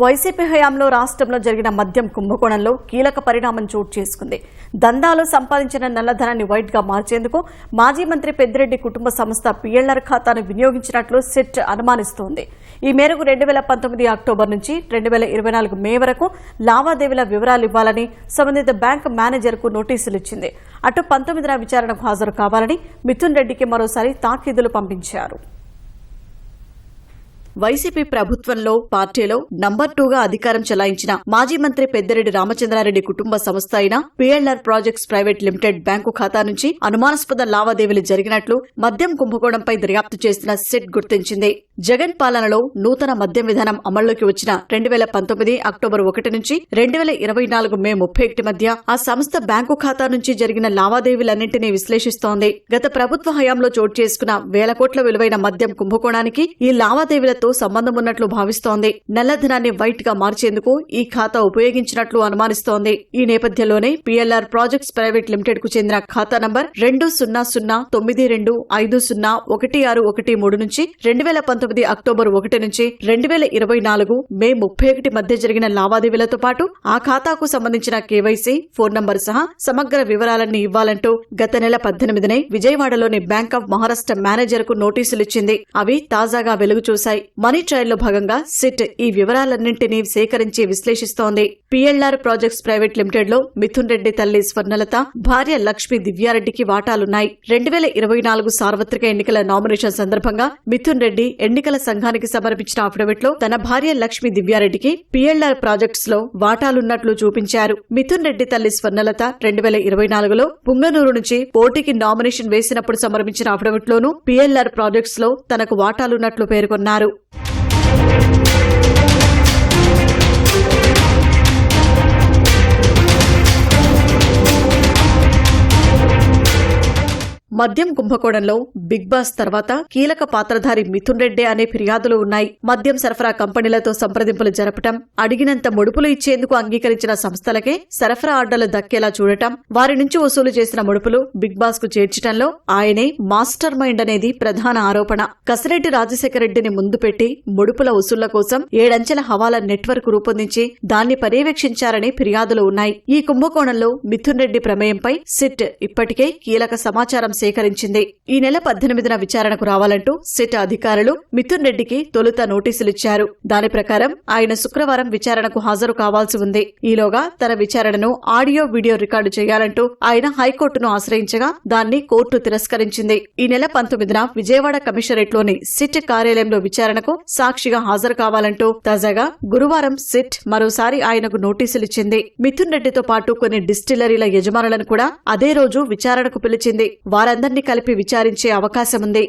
YCP హయాంలో రాష్ట్రంలో జరిగిన మద్యం కుంభకోణంలో కీలక పరిణామం చోటు చేసుకుంది. దందాలు సంపాదించిన నల్లధనాన్ని వైట్గా మార్చేందుకు మాజీ మంత్రి పెద్దిరెడ్డి కుటుంబ సంస్థ పిఎల్ఆర్ ఖాతాను వినియోగించినట్లు సిట్ అనుమానిస్తోంది. ఈ మేరకు రెండు వేల పంతొమ్మిది అక్టోబర్ నుంచి రెండు వేల ఇరవై నాలుగు మే వరకు లావాదేవీల వివరాలు ఇవ్వాలని సంబంధిత బ్యాంకు మేనేజర్కు నోటీసులు ఇచ్చింది. అటు పంతొమ్మిదిన విచారణకు హాజరు కావాలని మిథున్ రెడ్డికి మరోసారి తాకీదులు పంపించారు. వైసీపీ ప్రభుత్వంలో పార్టీలో నంబర్ టూగా అధికారం చెలాయించిన మాజీ మంత్రి పెద్దిరెడ్డి రామచంద్రారెడ్డి కుటుంబ సంస్థ అయిన PLR projects private limited bank ఖాతా నుంచి అనుమానాస్పద లావాదేవీలు జరిగినట్లు మద్యం కుంభకోణంపై దర్యాప్తు చేసిన సిట్ గుర్తించింది. జగన్ పాలనలో నూతన మద్యం విధానం అమల్లోకి వచ్చిన రెండు వేల పంతొమ్మిది అక్టోబర్ ఒకటి నుంచి రెండు వేల ఇరవై నాలుగు మే ముప్పై ఒకటి మధ్య ఆ సంస్థ బ్యాంకు ఖాతా నుంచి జరిగిన లావాదేవీలన్నింటినీ విశ్లేషిస్తోంది. గత ప్రభుత్వ హయాంలో చోటు చేసుకున్న వేల కోట్ల విలువైన మద్యం కుంభకోణానికి ఈ లావాదేవీలతో సంబంధం ఉన్నట్లు భావిస్తోంది. నల్లధనాన్ని వైట్గా మార్చేందుకు ఈ ఖాతా ఉపయోగించినట్లు అనుమానిస్తోంది. ఈ నేపథ్యంలోనే పిఎల్ఆర్ ప్రాజెక్ట్స్ ప్రైవేట్ లిమిటెడ్కు చెందిన ఖాతా నంబర్ రెండు సున్నా సున్నా తొమ్మిది రెండు ఐదు సున్నా ఒకటి ఆరు ఒకటి మూడు నుంచి రెండు వేల పంతొమ్మిది అక్టోబర్ ఒకటి నుంచి రెండు వేల ఇరవై నాలుగు మే ముప్పై ఒకటి మధ్య జరిగిన లావాదేవీలతో పాటు ఆ ఖాతాకు సంబంధించిన కేవైసీ ఫోన్ నంబర్ సహా సమగ్ర వివరాలన్నీ ఇవ్వాలంటూ గత నెల పద్దెనిమిదినే విజయవాడలోని బ్యాంక్ ఆఫ్ మహారాష్ట్ర మేనేజర్కు నోటీసులు ఇచ్చింది అవి తాజాగా వెలుగు చూశాయి. మనీ ట్రయల్లో భాగంగా సిట్ ఈ వివరాలన్నింటినీ సేకరించి విశ్లేషిస్తోంది. పిఎల్ఆర్ ప్రాజెక్ట్స్ ప్రైవేట్ లిమిటెడ్లో మిథున్ రెడ్డి తల్లి స్వర్ణలత భార్య లక్ష్మి దివ్యారెడ్డికి వాటాలున్నాయి. రెండు వేల ఇరవై నాలుగు సార్వత్రిక ఎన్నికల నామినేషన్ సందర్భంగా మిథున్ రెడ్డి ఎన్నికల సంఘానికి సమర్పించిన అఫిడవిట్లో తన భార్య లక్ష్మి దివ్యారెడ్డికి పిఎల్ఆర్ ప్రాజెక్ట్స్లో వాటాలున్నట్లు చూపించారు. మిథున్ రెడ్డి తల్లి స్వర్ణలత రెండు వేల ఇరవై నాలుగులో పుంగనూరు నుంచి పోటీకి నామినేషన్ వేసినప్పుడు సమర్పించిన అఫిడవిట్లోనూ పిఎల్ఆర్ ప్రాజెక్ట్స్లో తనకు వాటాలున్నట్లు పేర్కొన్నారు. మద్యం కుంభకోణంలో బిగ్ బాస్ తర్వాత కీలక పాత్రధారి మిథున్ రెడ్డి అనే ఫిర్యాదులు ఉన్నాయి. మద్యం సరఫరా కంపెనీలతో సంప్రదింపులు జరపటం అడిగినంత ముడుపులు ఇచ్చేందుకు అంగీకరించిన సంస్థలకే సరఫరా ఆర్డర్లు దక్కేలా చూడటం వారి నుంచి వసూలు చేసిన ముడుపులు బిగ్ బాస్కు చేర్చడంలో ఆయనే మాస్టర్ మైండ్ అనేది ప్రధాన ఆరోపణ. కసిరెడ్డి రాజశేఖర రెడ్డిని ముందు పెట్టి ముడుపుల వసూళ్ళ కోసం ఏడంచెల హవాలా నెట్వర్క్ రూపొందించి దాన్ని పర్యవేక్షించారని ఫిర్యాదులు ఉన్నాయి. ఈ కుంభకోణంలో మిథున్ రెడ్డి ప్రమేయంపై సిట్ ఇప్పటికే కీలక సమాచారం సేకరించింది. ఈ నెల పద్దెనిమిదిన విచారణకు రావాలంటూ సిట్ అధికారులు మిథున్ రెడ్డికి తొలుత నోటీసులిచ్చారు. దాని ప్రకారం ఆయన శుక్రవారం విచారణకు హాజరు కావాల్సి ఉంది. ఈలోగా తన విచారణను ఆడియో వీడియో రికార్డు చేయాలంటూ ఆయన హైకోర్టును ఆశ్రయించగా దాన్ని కోర్టు తిరస్కరించింది. ఈ నెల పంతొమ్మిదిన విజయవాడ కమిషనరేట్లోని సిట్ కార్యాలయంలో విచారణకు సాక్షిగా హాజరు కావాలంటూ తాజాగా గురువారం సిట్ మరోసారి ఆయనకు నోటీసులిచ్చింది. మిథున్ రెడ్డితో పాటు కొన్ని డిస్టిలరీల యజమానులను కూడా అదే రోజు విచారణకు పిలిచింది. వారందరినీ కలిపి విచారించే అవకాశముంది.